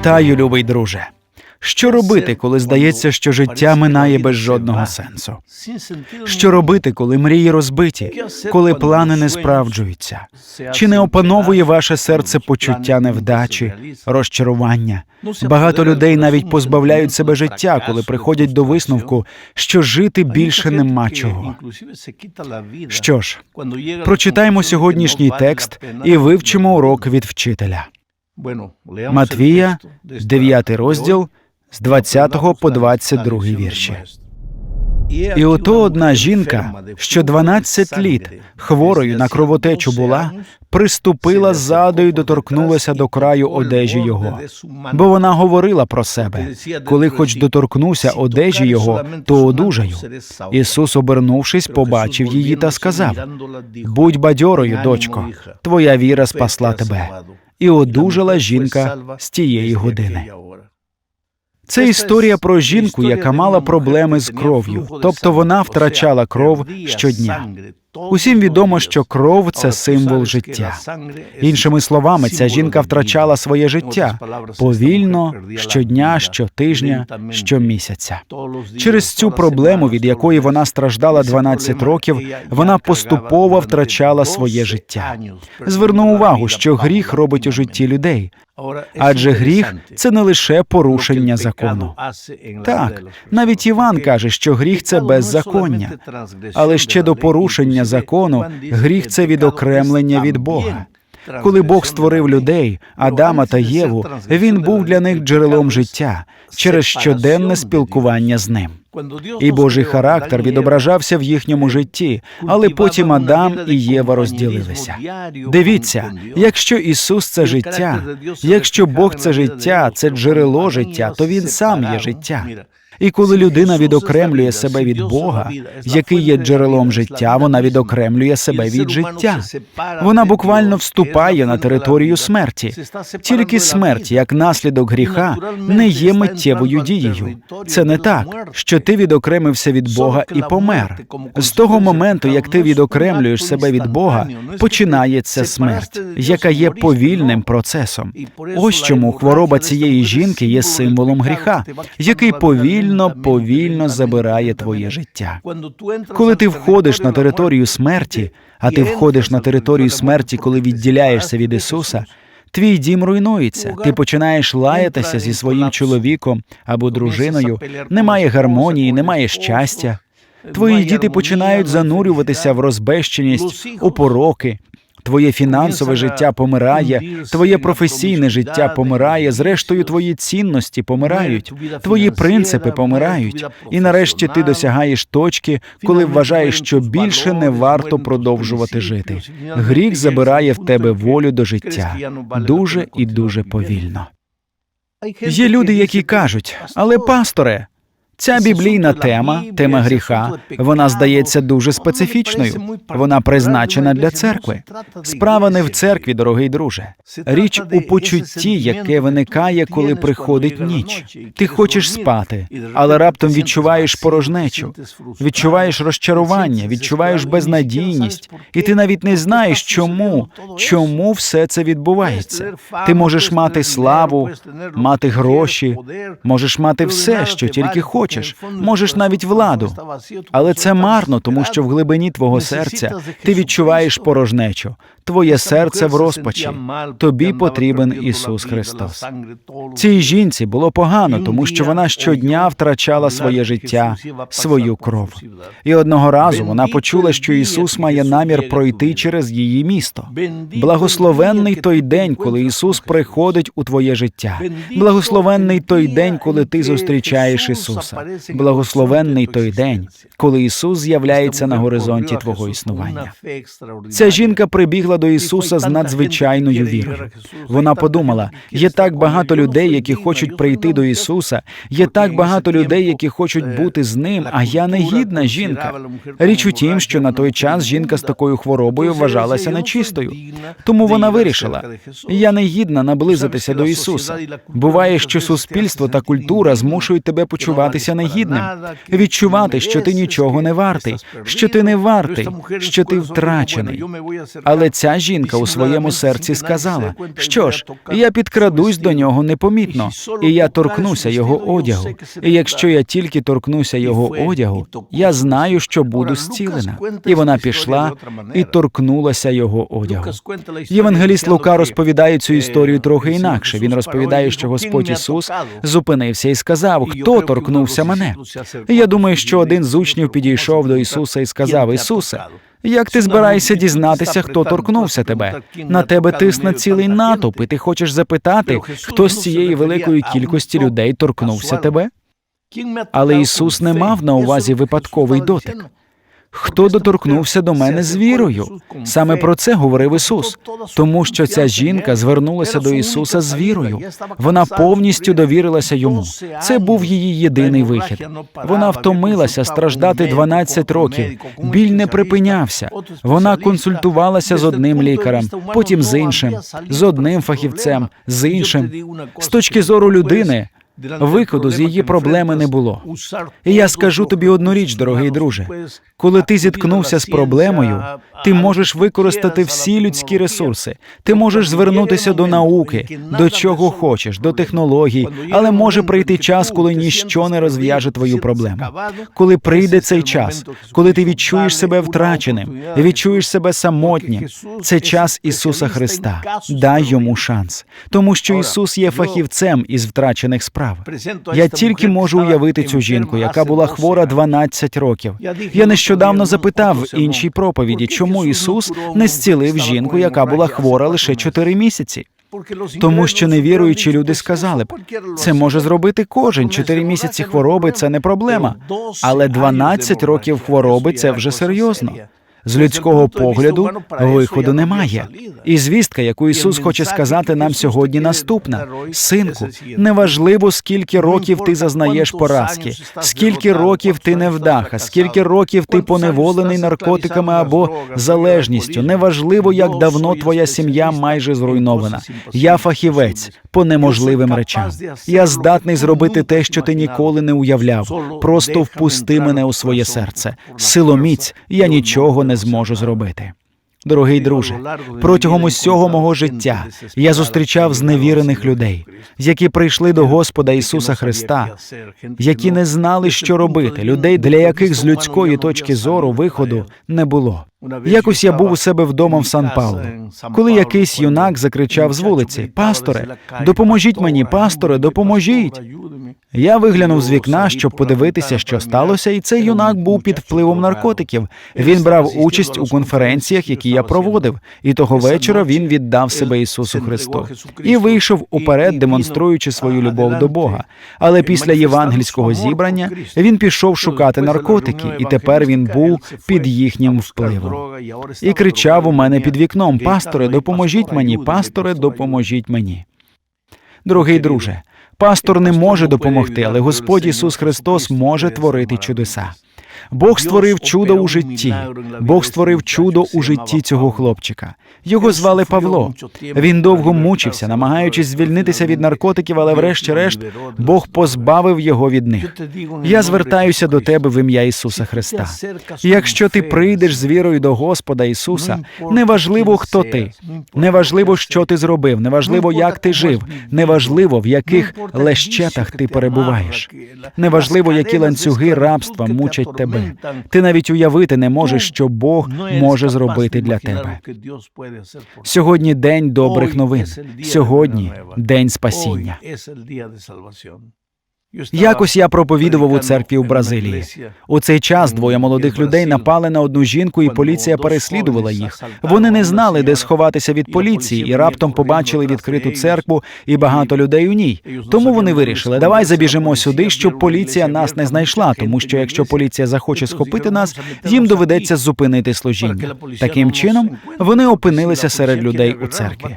Вітаю, любий друже. Що робити, коли здається, що життя минає без жодного сенсу? Що робити, коли мрії розбиті, коли плани не справджуються? Чи не опановує ваше серце почуття невдачі, розчарування? Багато людей навіть позбавляють себе життя, коли приходять до висновку, що жити більше нема чого. Що ж, прочитаємо сьогоднішній текст і вивчимо урок від вчителя. Матвія, 9 розділ, з 20 по 22 вірші. І ото одна жінка, що 12 літ хворою на кровотечу була, приступила ззаду і доторкнулася до краю одежі його. Бо вона говорила про себе, коли хоч доторкнуся одежі його, то одужаю. Ісус, обернувшись, побачив її та сказав: Будь бадьорою, дочко, твоя віра спасла тебе. І одужала жінка з тієї години. Це історія про жінку, яка мала проблеми з кров'ю, тобто вона втрачала кров щодня. Усім відомо, що кров це символ життя. Іншими словами, ця жінка втрачала своє життя повільно щодня, щотижня, щомісяця. Через цю проблему, від якої вона страждала 12 років, вона поступово втрачала своє життя. Зверну увагу, що гріх робить у житті людей. Адже гріх це не лише порушення закону. Так, навіть Іван каже, що гріх це беззаконня, але ще до порушення закону гріх це відокремлення від Бога. Коли Бог створив людей, Адама та Єву, він був для них джерелом життя через щоденне спілкування з ним. І Божий характер відображався в їхньому житті, але потім Адам і Єва розділилися. Дивіться, якщо Ісус це життя, якщо Бог це життя, це джерело життя, то Він сам є життя. І коли людина відокремлює себе від Бога, який є джерелом життя, вона відокремлює себе від життя. Вона буквально вступає на територію смерті. Тільки смерть, як наслідок гріха, не є миттєвою дією. Це не так, що ти відокремився від Бога і помер. З того моменту, як ти відокремлюєш себе від Бога, починається смерть, яка є повільним процесом. Ось чому хвороба цієї жінки є символом гріха, який повільно повільно, повільно забирає твоє життя. Коли ти входиш на територію смерті, а ти входиш на територію смерті, коли відділяєшся від Ісуса. Твій дім руйнується, ти починаєш лаятися зі своїм чоловіком або дружиною, немає гармонії, немає щастя. Твої діти починають занурюватися в розбещеність, у пороки. Твоє фінансове життя помирає, твоє професійне життя помирає, зрештою, твої цінності помирають, твої принципи помирають, і нарешті ти досягаєш точки, коли вважаєш, що більше не варто продовжувати жити. Гріх забирає в тебе волю до життя дуже і дуже повільно. Є люди, які кажуть, але пасторе. Ця біблійна тема, тема гріха, вона здається дуже специфічною. Вона призначена для церкви. Справа не в церкві, дорогий друже. Річ у почутті, яке виникає, коли приходить ніч. Ти хочеш спати, але раптом відчуваєш порожнечу, відчуваєш розчарування, відчуваєш безнадійність, і ти навіть не знаєш, чому, чому все це відбувається. Ти можеш мати славу, мати гроші, можеш мати все, що тільки хочеш хочеш, можеш навіть владу, але це марно, тому що в глибині твого серця ти відчуваєш порожнечу. Твоє серце в розпачі. Тобі потрібен Ісус Христос. Цій жінці було погано, тому що вона щодня втрачала своє життя, свою кров. І одного разу вона почула, що Ісус має намір пройти через її місто. Благословенний той день, коли Ісус приходить у твоє життя. Благословенний той день, коли ти зустрічаєш Ісуса. Благословенний той день, коли Ісус з'являється на горизонті твого існування. Ця жінка прибігла до Ісуса з надзвичайною вірою. Вона подумала: є так багато людей, які хочуть прийти до Ісуса, є так багато людей, які хочуть бути з ним. А я не гідна жінка. Річ у тім, що на той час жінка з такою хворобою вважалася нечистою. Тому вона вирішила: я не гідна наблизитися до Ісуса. Буває, що суспільство та культура змушують тебе почуватися негідним, відчувати, що ти нічого не вартий, що ти не вартий, що ти втрачений. Але ця жінка у своєму серці сказала: що ж, я підкрадусь до нього непомітно, і я торкнуся його одягу. І якщо я тільки торкнуся його одягу, я знаю, що буду зцілена. І вона пішла і торкнулася його одягу. Євангеліст Лука розповідає цю історію трохи інакше. Він розповідає, що Господь Ісус зупинився і сказав: Хто торкнувся мене? І я думаю, що один з учнів підійшов до Ісуса і сказав: Ісусе. Як ти збираєшся дізнатися, хто торкнувся тебе? На тебе тисне цілий натовп, і ти хочеш запитати, хто з цієї великої кількості людей торкнувся тебе? Але Ісус не мав на увазі випадковий дотик. Хто доторкнувся до мене з вірою? Саме про це говорив Ісус, тому що ця жінка звернулася до Ісуса з вірою. Вона повністю довірилася йому. Це був її єдиний вихід. Вона втомилася страждати 12 років. Біль не припинявся. Вона консультувалася з одним лікарем, потім з іншим, з одним фахівцем, з іншим. З точки зору людини. Виходу з її проблеми не було. І я скажу тобі одну річ, дорогий друже. Коли ти зіткнувся з проблемою, ти можеш використати всі людські ресурси. Ти можеш звернутися до науки, до чого хочеш, до технологій, але може прийти час, коли ніщо не розв'яже твою проблему. Коли прийде цей час, коли ти відчуєш себе втраченим, відчуєш себе самотнім, це час Ісуса Христа. Дай йому шанс, тому що Ісус є фахівцем із втрачених справ. Я тільки можу уявити цю жінку, яка була хвора 12 років. Я нещодавно запитав в іншій проповіді, чому Ісус не зцілив жінку, яка була хвора лише 4 місяці. Тому що невіруючі люди сказали б, це може зробити кожен. Чотири місяці хвороби це не проблема, але 12 років хвороби це вже серйозно. З людського погляду виходу немає. І звістка, яку Ісус хоче сказати нам сьогодні, наступна: синку, неважливо, скільки років ти зазнаєш поразки, скільки років ти невдаха, скільки років ти поневолений наркотиками або залежністю. Неважливо, як давно твоя сім'я майже зруйнована. Я фахівець по неможливим речам. Я здатний зробити те, що ти ніколи не уявляв. Просто впусти мене у своє серце. Силоміць, я нічого не зможу зробити. Дорогий друже, протягом усього мого життя я зустрічав зневірених людей, які прийшли до Господа Ісуса Христа, які не знали, що робити, людей, для яких з людської точки зору виходу не було. Якось я був у себе вдома в Сан Паулу, коли якийсь юнак закричав з вулиці: Пасторе, допоможіть мені, пасторе, допоможіть. Я виглянув з вікна, щоб подивитися, що сталося, і цей юнак був під впливом наркотиків. Він брав участь у конференціях, які я проводив, і того вечора він віддав себе Ісусу Христу. І вийшов уперед, демонструючи свою любов до Бога. Але після євангельського зібрання він пішов шукати наркотики, і тепер він був під їхнім впливом. І кричав у мене під вікном: Пасторе, допоможіть мені, пасторе, допоможіть мені. Дорогий друже. Пастор не може допомогти, але Господь Ісус Христос може творити чудеса. Бог створив чудо у житті. Бог створив чудо у житті цього хлопчика. Його звали Павло. Він довго мучився, намагаючись звільнитися від наркотиків, але врешті-решт Бог позбавив його від них. Я звертаюся до тебе в ім'я Ісуса Христа. Якщо ти прийдеш з вірою до Господа Ісуса, неважливо, хто ти, неважливо, що ти зробив, неважливо, як ти жив, неважливо, в яких лещетах ти перебуваєш, неважливо, які ланцюги рабства мучать тебе. Ти навіть уявити не можеш, що Бог може зробити для тебе. Сьогодні день добрих новин. Сьогодні день спасіння. Якось я проповідував у церкві у Бразилії. У цей час двоє молодих людей напали на одну жінку, і поліція переслідувала їх. Вони не знали, де сховатися від поліції, і раптом побачили відкриту церкву і багато людей у ній. Тому вони вирішили, давай забіжимо сюди, щоб поліція нас не знайшла. Тому що якщо поліція захоче схопити нас, їм доведеться зупинити служіння. Таким чином вони опинилися серед людей у церкві.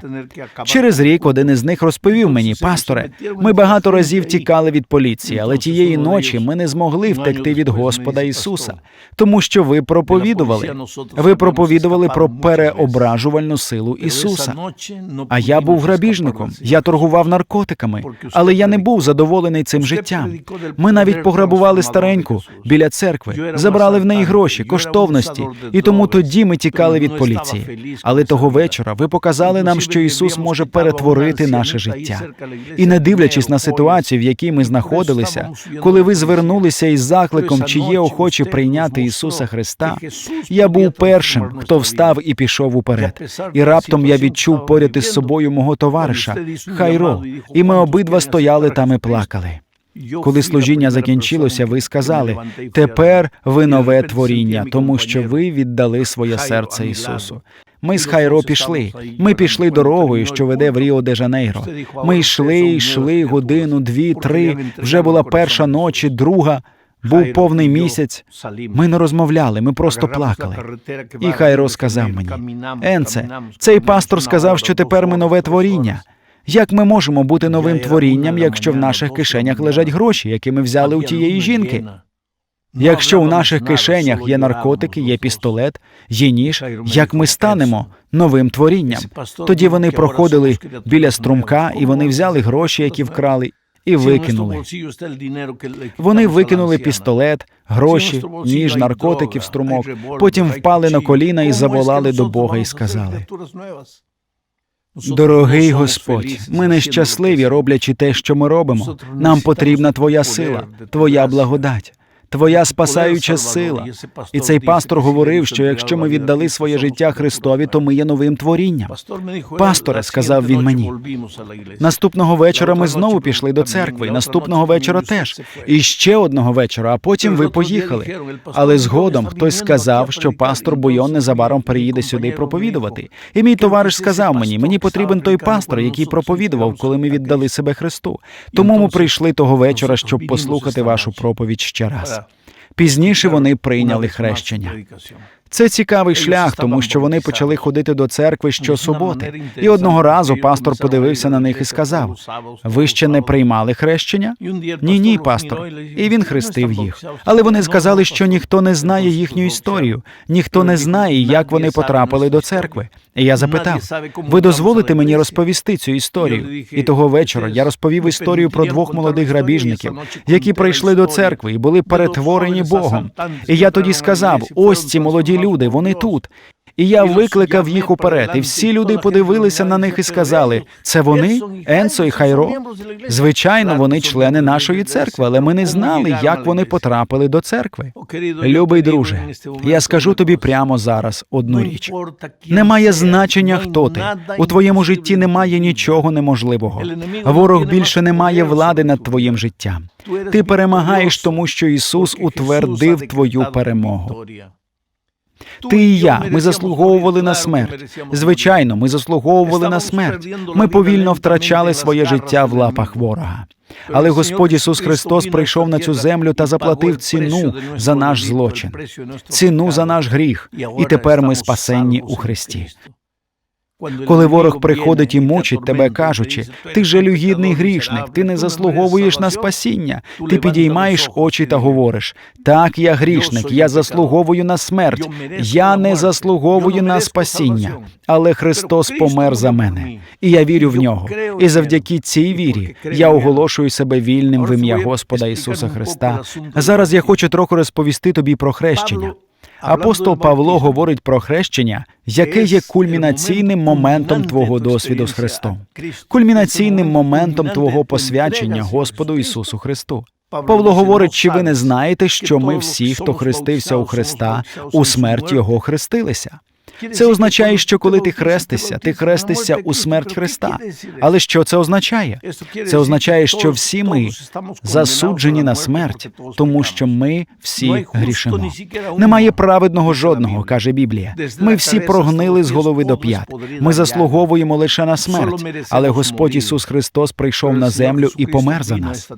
Через рік один із них розповів мені, пасторе, ми багато разів тікали від поліції поліції, але тієї ночі ми не змогли втекти від Господа Ісуса, тому що ви проповідували. Ви проповідували про переображувальну силу Ісуса. А я був грабіжником, я торгував наркотиками, але я не був задоволений цим життям. Ми навіть пограбували стареньку біля церкви, забрали в неї гроші, коштовності, і тому тоді ми тікали від поліції. Але того вечора ви показали нам, що Ісус може перетворити наше життя. І не дивлячись на ситуацію, в якій ми знаходилися, коли ви звернулися із закликом, чи є охочі прийняти Ісуса Христа, я був першим, хто встав і пішов уперед. І раптом я відчув поряд із собою мого товариша Хайро, і ми обидва стояли там і плакали. Коли служіння закінчилося, ви сказали: тепер ви нове творіння, тому що ви віддали своє серце Ісусу. Ми з Хайро пішли. Ми пішли дорогою, що веде в Ріо де Жанейро. Ми йшли, йшли годину, дві, три. Вже була перша ночі, друга. Був повний місяць. Ми не розмовляли, ми просто плакали. І Хайро сказав мені: Енце, цей пастор сказав, що тепер ми нове творіння. Як ми можемо бути новим творінням, якщо в наших кишенях лежать гроші, які ми взяли у тієї жінки? Якщо у наших кишенях є наркотики, є пістолет, є ніж, як ми станемо новим творінням? Тоді вони проходили біля струмка, і вони взяли гроші, які вкрали, і викинули. Вони викинули пістолет, гроші, ніж, наркотики в струмок, потім впали на коліна і заволали до Бога і сказали: Дорогий Господь, ми нещасливі, роблячи те, що ми робимо. Нам потрібна Твоя сила, Твоя благодать. Твоя спасаюча сила. І цей пастор говорив, що якщо ми віддали своє життя Христові, то ми є новим творінням. Пасторе, сказав він мені, наступного вечора ми знову пішли до церкви, і наступного вечора теж, і ще одного вечора, а потім ви поїхали. Але згодом хтось сказав, що пастор Бойон незабаром приїде сюди проповідувати. І мій товариш сказав мені, мені потрібен той пастор, який проповідував, коли ми віддали себе Христу. Тому ми прийшли того вечора, щоб послухати вашу проповідь ще раз. Пізніше вони прийняли хрещення. Це цікавий шлях, тому що вони почали ходити до церкви щосуботи. І одного разу пастор подивився на них і сказав: Ви ще не приймали хрещення? Ні, ні, пастор. І він хрестив їх. Але вони сказали, що ніхто не знає їхню історію, ніхто не знає, як вони потрапили до церкви. І я запитав: ви дозволите мені розповісти цю історію? І того вечора я розповів історію про двох молодих грабіжників, які прийшли до церкви і були перетворені Богом. І я тоді сказав: ось ці молоді люди, вони тут. І я викликав їх уперед, і всі люди подивилися на них і сказали: це вони, Енсо і Хайро? Звичайно, вони члени нашої церкви, але ми не знали, як вони потрапили до церкви. Любий друже, я скажу тобі прямо зараз одну річ: немає значення, хто ти у твоєму житті немає нічого неможливого. Ворог більше не має влади над твоїм життям. Ти перемагаєш, тому що Ісус утвердив твою перемогу. Ти і я, ми заслуговували на смерть. Звичайно, ми заслуговували на смерть. Ми повільно втрачали своє життя в лапах ворога. Але Господь Ісус Христос прийшов на цю землю та заплатив ціну за наш злочин, ціну за наш гріх, і тепер ми спасенні у Христі. Коли ворог приходить і мучить тебе, кажучи, ти жалюгідний грішник, ти не заслуговуєш на спасіння. Ти підіймаєш очі та говориш: так, я грішник, я заслуговую на смерть, я не заслуговую на спасіння, але Христос помер за мене, і я вірю в нього. І завдяки цій вірі я оголошую себе вільним в ім'я Господа Ісуса Христа. Зараз я хочу трохи розповісти тобі про хрещення. Апостол Павло говорить про хрещення, яке є кульмінаційним моментом твого досвіду з Христом, кульмінаційним моментом твого посвячення Господу Ісусу Христу. Павло говорить, чи ви не знаєте, що ми всі, хто хрестився у Христа, у смерть Його хрестилися. Це означає, що коли ти хрестишся, ти хрестишся у смерть Христа. Але що це означає? Це означає, що всі ми засуджені на смерть, тому що ми всі грішимо. Немає праведного жодного, каже Біблія. Ми всі прогнили з голови до п'ят. Ми заслуговуємо лише на смерть, але Господь Ісус Христос прийшов на землю і помер за нас.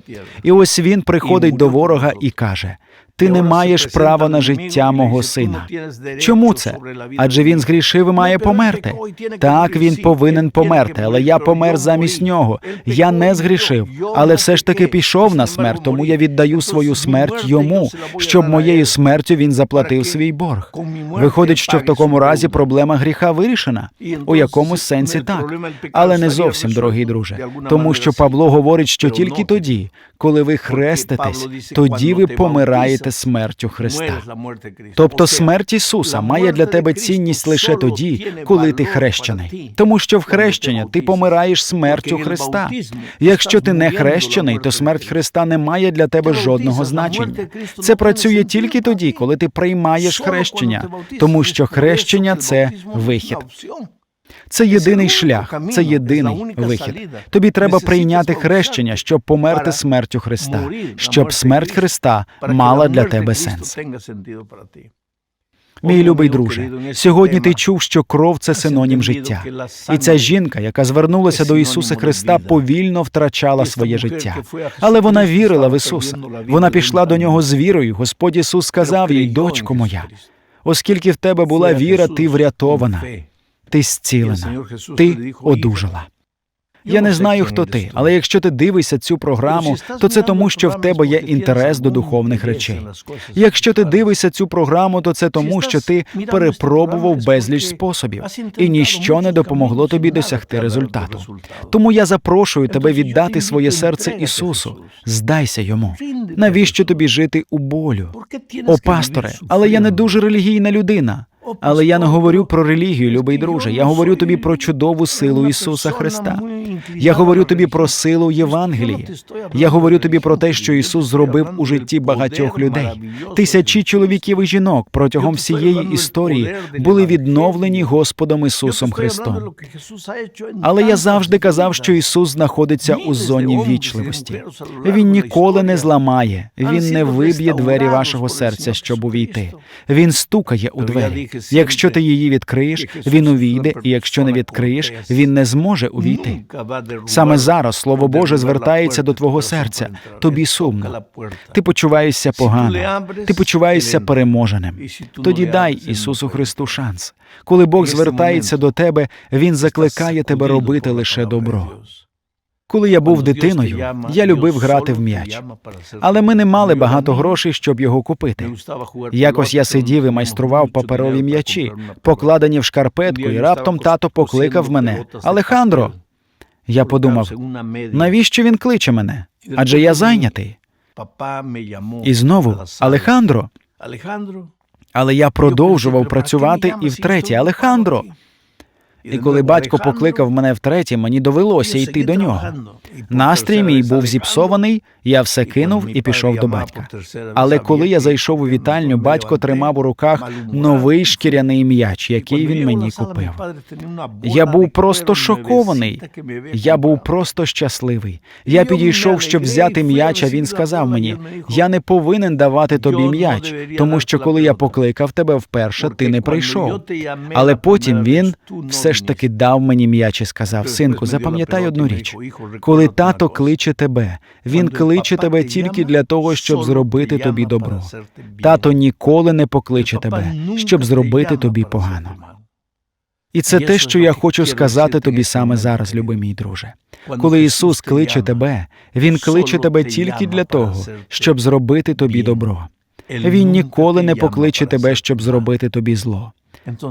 І ось він приходить до ворога і каже: ти не маєш права на життя мого сина. Чому це? Адже він згрішив і має померти. Так, він повинен померти, але я помер замість нього. Я не згрішив, але все ж таки пішов на смерть, тому я віддаю свою смерть йому, щоб моєю смертю він заплатив свій борг. Виходить, що в такому разі проблема гріха вирішена. У якомусь сенсі так, але не зовсім, дорогий друже, тому що Павло говорить, що тільки тоді, коли ви хреститесь, тоді ви помираєте смертю Христа. Тобто смерть Ісуса має для тебе цінність лише тоді, коли ти хрещений, тому що в хрещення ти помираєш смертю Христа. Якщо ти не хрещений, то смерть Христа не має для тебе жодного значення. Це працює тільки тоді, коли ти приймаєш хрещення, тому що хрещення це вихід. Це єдиний шлях, це єдиний вихід. Тобі треба прийняти хрещення, щоб померти смертю Христа, щоб смерть Христа мала для тебе сенс. Мій любий друже, сьогодні ти чув, що кров це синонім життя, і ця жінка, яка звернулася до Ісуса Христа, повільно втрачала своє життя. Але вона вірила в Ісуса. Вона пішла до нього з вірою. Господь Ісус сказав їй, дочко моя, оскільки в тебе була віра, ти врятована, ти зцілена, ти одужала. Я не знаю, хто ти, але якщо ти дивишся цю програму, то це тому, що в тебе є інтерес до духовних речей. Якщо ти дивишся цю програму, то це тому, що ти перепробував безліч способів, і ніщо не допомогло тобі досягти результату. Тому я запрошую тебе віддати своє серце Ісусу. Здайся йому. Навіщо тобі жити у болю? О, пасторе, але я не дуже релігійна людина. Але я не говорю про релігію, любий друже. Я говорю тобі про чудову силу Ісуса Христа. Я говорю тобі про силу Євангелії. Я говорю тобі про те, що Ісус зробив у житті багатьох людей. Тисячі чоловіків і жінок протягом всієї історії були відновлені Господом Ісусом Христом. Але я завжди казав, що Ісус знаходиться у зоні ввічливості. Він ніколи не зламає, він не виб'є двері вашого серця, щоб увійти. Він стукає у двері. Якщо ти її відкриєш, він увійде, і якщо не відкриєш, він не зможе увійти. Саме зараз слово Боже звертається до твого серця. Тобі сумно. Ти почуваєшся погано, ти почуваєшся переможеним. Тоді дай Ісусу Христу шанс. Коли Бог звертається до тебе, Він закликає тебе робити лише добро. Коли я був дитиною, я любив грати в м'яч, але ми не мали багато грошей, щоб його купити. Якось я сидів і майстрував паперові м'ячі, покладені в шкарпетку, і раптом тато покликав мене Алехандро. Я подумав, навіщо він кличе мене? Адже я зайнятий. І знову Алехандро. Але я продовжував працювати і втретє Алехандро. І коли батько покликав мене втретє, мені довелося йти до нього. Настрій мій був зіпсований, я все кинув і пішов до батька. Але коли я зайшов у вітальню, батько тримав у руках новий шкіряний м'яч, який він мені купив. Я був просто шокований. Я був просто щасливий. Я підійшов, щоб взяти м'яч, а він сказав мені: я не повинен давати тобі м'яч, тому що коли я покликав тебе вперше, ти не прийшов. Але потім він все ж таки дав мені м'яч і сказав: Синку, запам'ятай одну річ. Коли тато кличе тебе, він кличе тебе тільки для того, щоб зробити тобі добро. Тато ніколи не покличе тебе, щоб зробити тобі погано. І це те, що я хочу сказати тобі саме зараз, любий мій друже. Коли Ісус кличе тебе, Він кличе тебе тільки для того, щоб зробити тобі добро. Він ніколи не покличе тебе, щоб зробити тобі зло.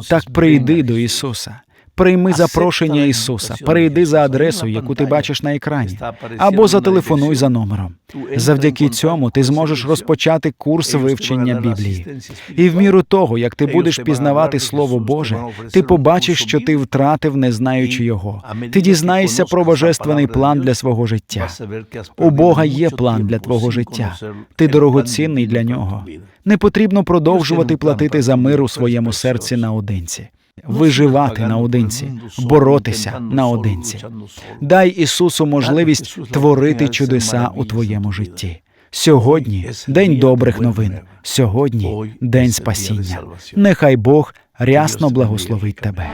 Так прийди до Ісуса. Прийми запрошення Ісуса, перейди за адресою, яку ти бачиш на екрані, або зателефонуй за номером. Завдяки цьому ти зможеш розпочати курс вивчення Біблії. І в міру того, як ти будеш пізнавати Слово Боже, ти побачиш, що ти втратив, не знаючи його. Ти дізнаєшся про божественний план для свого життя. У Бога є план для твого життя. Ти дорогоцінний для нього. Не потрібно продовжувати платити за мир у своєму серці наодинці виживати наодинці, боротися наодинці. Дай Ісусу можливість творити чудеса у твоєму житті. Сьогодні день добрих новин, сьогодні день спасіння. Нехай Бог рясно благословить тебе.